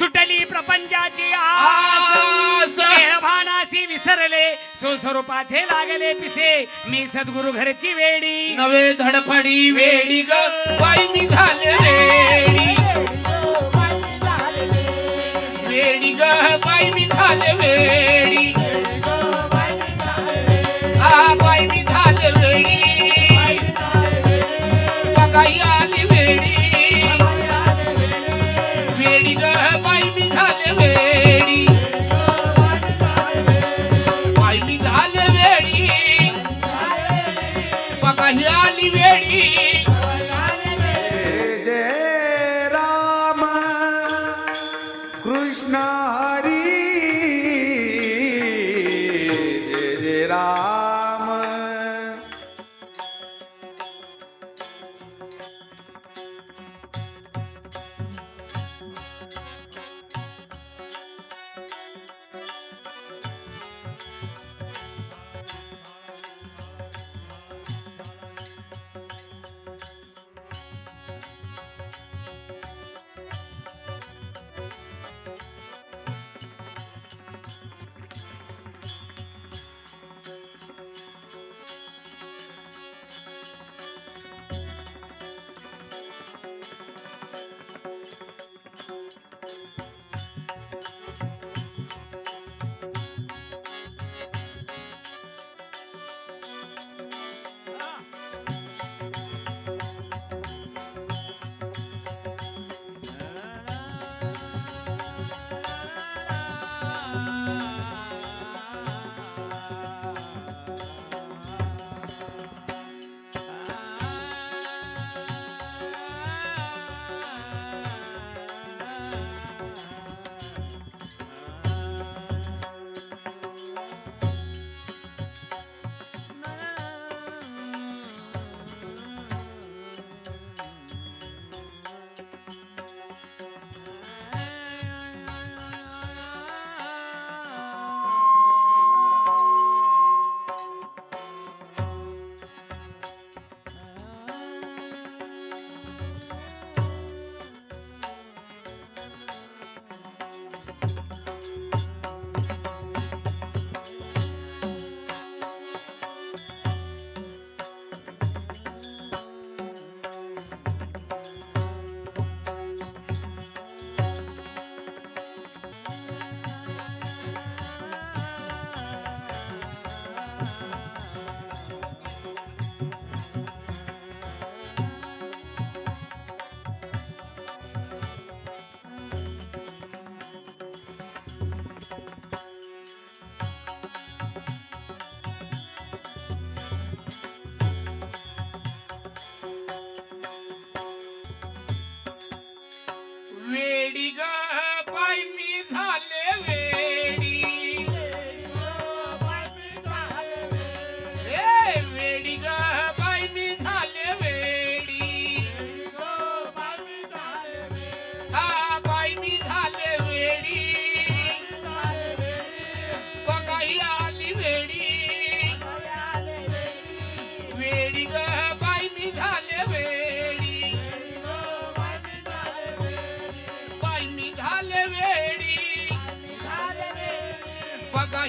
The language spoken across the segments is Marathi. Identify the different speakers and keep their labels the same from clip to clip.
Speaker 1: सुटली प्रपंचाची. देहभानासी विसरले. स्वस्वरूपाचे लागले पिसे. मी सद्गुरु घरची वेडी.
Speaker 2: नवे धडपडी वेडी ग. बाई मी झाले वेडी. वेडी ग. बाई मी झाले वेडी.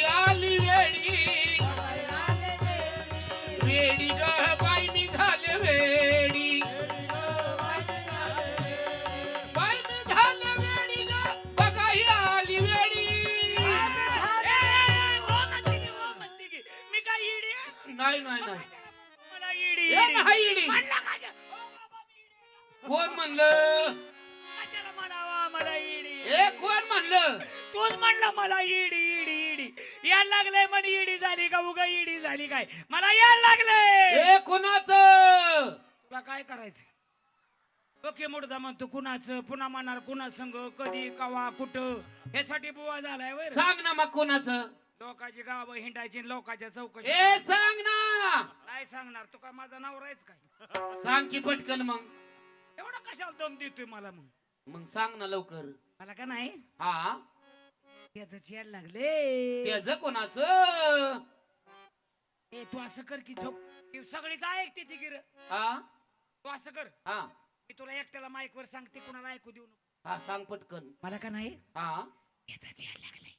Speaker 2: आली वेडी. वेडी ग. बाई मी झाले वेडी? नाही नाही नाही.
Speaker 1: म्हणला.
Speaker 2: कोण
Speaker 1: मला
Speaker 2: कोण म्हणलं?
Speaker 1: तूच म्हणला मला इडी इडी इडी यायला लागलंय म्हणे इडी झाली का उगा इडी झाली काय? मला यायला लागलंय
Speaker 2: ए कोणाचं?
Speaker 1: तुला काय करायचं? ओके मुडदा म्हणतो कुणाचं? पुन्हा म्हणणार कुणा संग? कधी कवा कुठं? यासाठी बुवा झालाय वर.
Speaker 2: सांग ना मग कोणाचं?
Speaker 1: लोकांची गाव हिंडायची लोकांच्या चौकशी
Speaker 2: ए सांग ना!
Speaker 1: काय सांगणार तू काय माझा नवरायच काय?
Speaker 2: सांग की पटकन मग.
Speaker 1: एवढा कशाला दम देतोय मला मग?
Speaker 2: मग सांग ना लवकर.
Speaker 1: मला का नाही?
Speaker 2: हा?
Speaker 1: त्याच चेड लागले.
Speaker 2: त्याच कोणाचं?
Speaker 1: ए तू असं कर की झोप. ती सगळीच ऐकते ती गिर
Speaker 2: हा?
Speaker 1: तू असं कर.
Speaker 2: हा.
Speaker 1: मी तुला एकट्याला माईक वर सांगते कुणाला ऐकू देऊ नको.
Speaker 2: हा सांग पटकन.
Speaker 1: मला का नाही?
Speaker 2: हा.
Speaker 1: याचा झेड लागलाय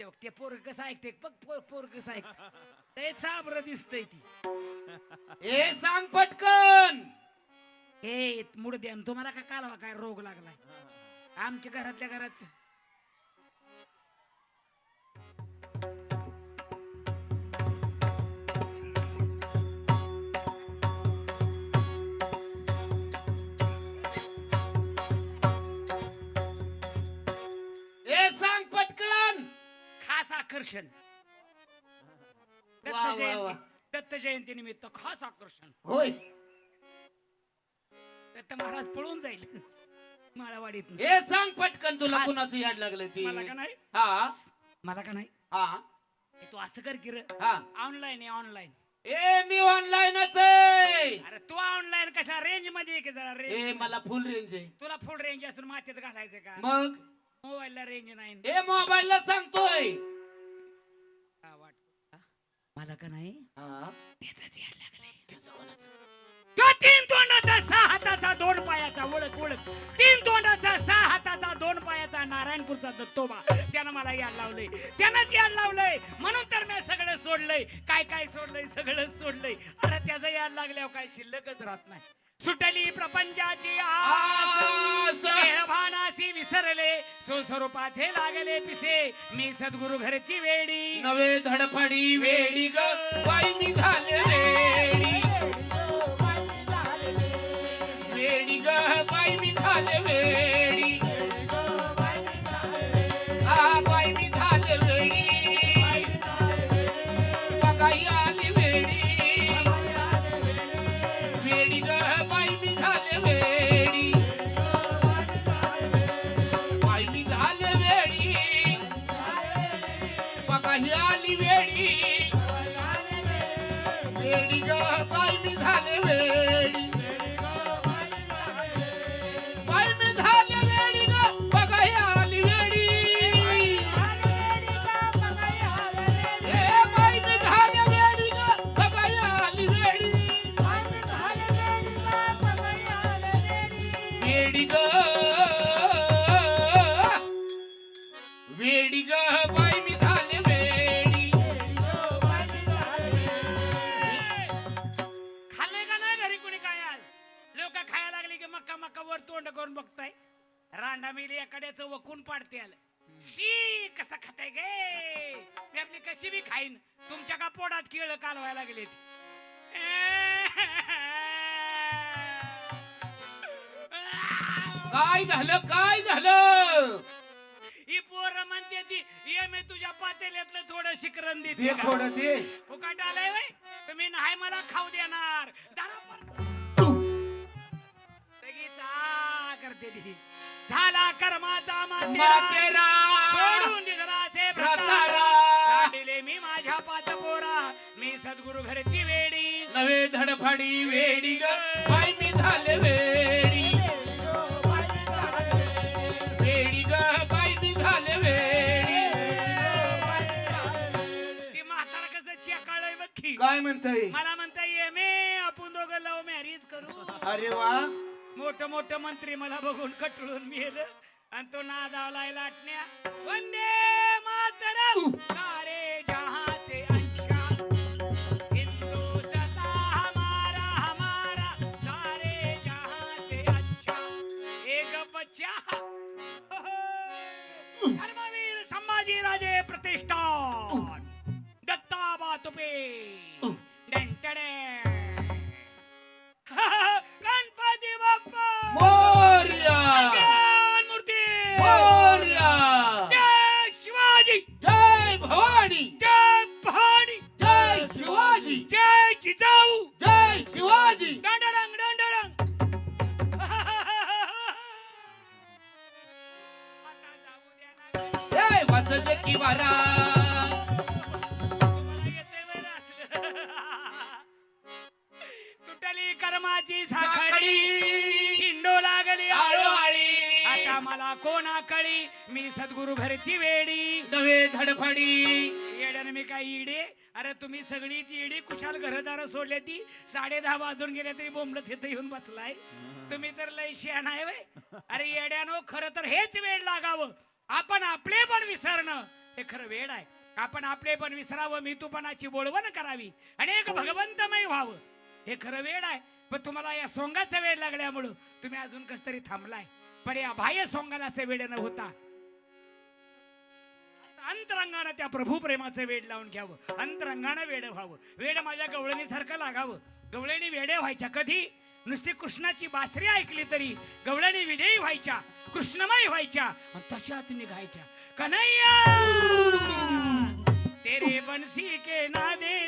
Speaker 1: ते- ते पोर कसं ऐकते बघ पोर पोर कसं ऐक ते चाबर दिसतंय ती.
Speaker 2: ए सांग पटकन!
Speaker 1: ए मुड द्या तुम्हाला का कालवा काय रोग लागलाय? आमच्या घरातल्या घरात आकर्षण. दत्त
Speaker 2: वा, वा.
Speaker 1: जयंती दत्त जयंती निमित्त खास आकर्षण.
Speaker 2: होय.
Speaker 1: दत्त महाराज पळून जाईल. माळावाडीत
Speaker 2: ए सांग पटकन तुला
Speaker 1: खास.
Speaker 2: कुणाचं याड लागलं ती.
Speaker 1: मला का नाही?
Speaker 2: हा.
Speaker 1: मला का नाही?
Speaker 2: हा.
Speaker 1: ए, तू असं कर की
Speaker 2: हा.
Speaker 1: ऑनलाईन आहे ऑनलाईन.
Speaker 2: ए मी ऑनलाईनच आहे.
Speaker 1: अरे तू ऑनलाईन कशा रेंजमध्ये आहे की जरा
Speaker 2: ए
Speaker 1: रेंज
Speaker 2: मला फुल रेंज आहे.
Speaker 1: तुला फुल रेंज असून मातीत घालायचं का?
Speaker 2: मग?
Speaker 1: मोबाईलला रेंज नाही.
Speaker 2: ए मोबाईलला सांगतोय.
Speaker 1: हा. हा? मला का नाही? त्याच याड लागलंय. तीन तोंडाचा सहा हाताचा दोन पायाचा ओळख ओळख? तीन तोंडाचा सहा हाताचा दोन पायाचा नारायणपूरचा दत्तोबा. त्यानं मला याड लावलंय. त्यानंच याड लावलंय. म्हणून तर मी सगळं सोडलंय. काय काय सोडलंय? सगळं सोडलंय. अरे त्याचं याड लागल्यावर काय शिल्लकच राहत नाही. सुटली प्रपंचाची आस. भानासी विसरले स्वस्वरूपाचे लागले पिसे. मी सद्गुरु घरची वेडी.
Speaker 2: नवे धडपडी वेडी ग. बाई मी झाले वेडी. वेडी ग बाई मी झाले वेडी ग बाई मी
Speaker 1: खायला लागले की मक्का मक्का वर तोंड करून बघताय. रांडा मिली एखाद्याचं वकून पाडते आलं. शी कसं खाताय गे? मी आपली कशी बी खाईन. तुमच्या का पोटात केळ कालवायला लागलेत?
Speaker 2: काय झालं काय झालं?
Speaker 1: ही पोरं म्हणते ती ये मी तुझ्या पातेल्यातलं थोडं शिकरण
Speaker 2: दे
Speaker 1: देते का?
Speaker 2: थोडं दे.
Speaker 1: फुकाट आलंय वय. तुम्ही नाही मला खाऊ देणार. दारा आ करते ती. झाला कर्माचा मातेरा सोडून.
Speaker 2: प्रतारा.
Speaker 1: सांडिले मी माझ्या पाच पोरा. मी सद्गुरु घरची वेडी.
Speaker 2: नवे धडफडी वेडी ग. बाई मी झाले वेडी. वेडी ग. बाई मी झाले वेडी.
Speaker 1: ती म्हातारा कसं चेकाळय बघी
Speaker 2: काय म्हणताय?
Speaker 1: मला म्हणता ये मी आपण दोघं लव्ह मॅरेज करू.
Speaker 2: अरे वा.
Speaker 1: मोठ मोठ मंत्री मला बघून कटळून मेलं. आणि तो नादावलाय लाटण्या वंदे मातरम सारे जहां से अच्छा हमारा हमारा सारे जहां से अच्छा एक बच्चा धर्मवीर संभाजी राजे प्रतिष्ठान दत्ताबा तुपे डंटडे गणपती बाप्पा
Speaker 2: मोर्या
Speaker 1: मूर्ती
Speaker 2: मोर्या
Speaker 1: जय शिवाजी
Speaker 2: जय भवानी
Speaker 1: जय भवानी
Speaker 2: जय शिवाजी
Speaker 1: जय जिजाऊ
Speaker 2: जय शिवाजी
Speaker 1: डंडडंग डंडडंग.
Speaker 2: जय वाजते की
Speaker 1: कर्माची साखळी हिंडो लागली आळोआळी. आता मला कोणा कळी मी सद्गुरु घरची वेडी.
Speaker 2: नवे धडफडी.
Speaker 1: येड्यानं मी काय इडे? अरे तुम्ही सगळीच इडी कुशाल घरदार सोडले ती. साडे दहा वाजून गेले तरी बोंबलत तिथे येऊन बसलाय. तुम्ही तर लय शियान आहे वय. अरे येड्यानो खरं तर हेच वेळ लागावं. आपण आपले पण विसरणं. हे खरं वेळ आहे. आपण आपले पण विसरावं मी तुपणाची बोलवण करावी. आणि एक भगवंतमय व्हावं. हे खरं वेळ आहे. पण तुम्हाला या सोंगाचा वेळ लागल्यामुळं तुम्ही अजून कस तरी थांबलाय. पण या बाह्य सोंगाला असं वेळ न होता अंतरंगानं त्या प्रभू प्रेमाचं वेड लावून घ्यावं. अंतरंगानं वेड व्हावं. वेड माझ्या गवळणीसारखं लागावं. गवळणी वेडे व्हायच्या कधी? नुसती कृष्णाची बासरी ऐकली तरी गवळणी विजयी व्हायच्या कृष्णमय व्हायच्या तशाच निघायच्या. कन्हैया! तेरे बनसी के नादे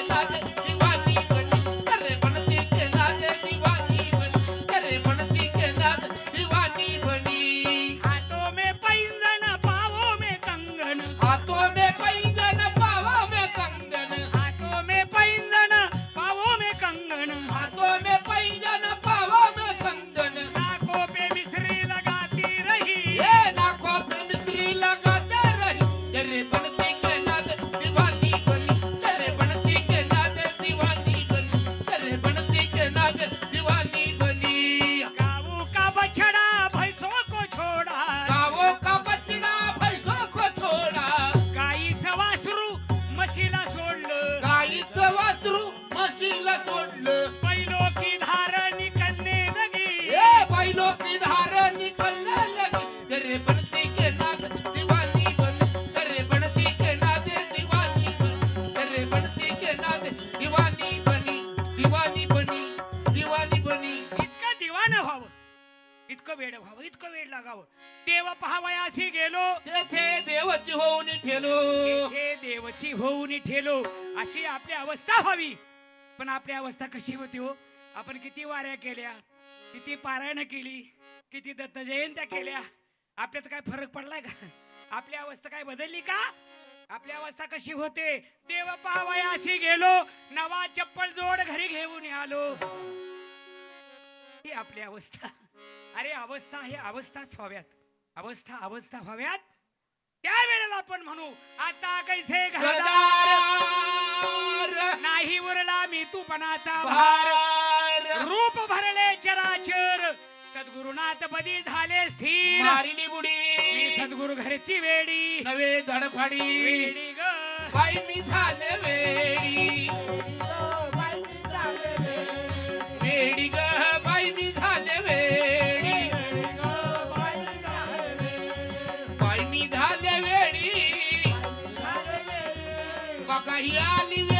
Speaker 1: पहावयासी गेलो.
Speaker 2: तेथे देवाची होऊन ठेलो.
Speaker 1: हे देवची होऊन ठेलो. अशी आपली अवस्था व्हावी. पण आपली अवस्था कशी होती हो? आपण किती वाऱ्या केल्या किती पारायण केली किती दत्त जयंत्या केल्या. आपल्यात काय फरक पडलाय का? आपली अवस्था काय बदलली का? आपली अवस्था कशी होते? देव पाहावयासी गेलो. नवा चप्पल जोड घरी घेऊन आलो. ही आपली अवस्था. अरे अवस्था हे अवस्थाच व्हाव्यात. अवस्था अवस्था व्हाव्यात? त्या वेळेला आपण म्हणू आता कैसे घरदार? नाही उरला मी तूपणाचा भार.
Speaker 2: भार!
Speaker 1: रूप भरले चराचर सद्गुरुनाथ पदी झाले स्थिर.
Speaker 2: मारिली
Speaker 1: मी
Speaker 2: बुडी
Speaker 1: सद्गुरु घरची वेडी.
Speaker 2: नवे धडफडी.
Speaker 1: वेडी ग.
Speaker 2: बाई मी झाले वेडी. बघा ही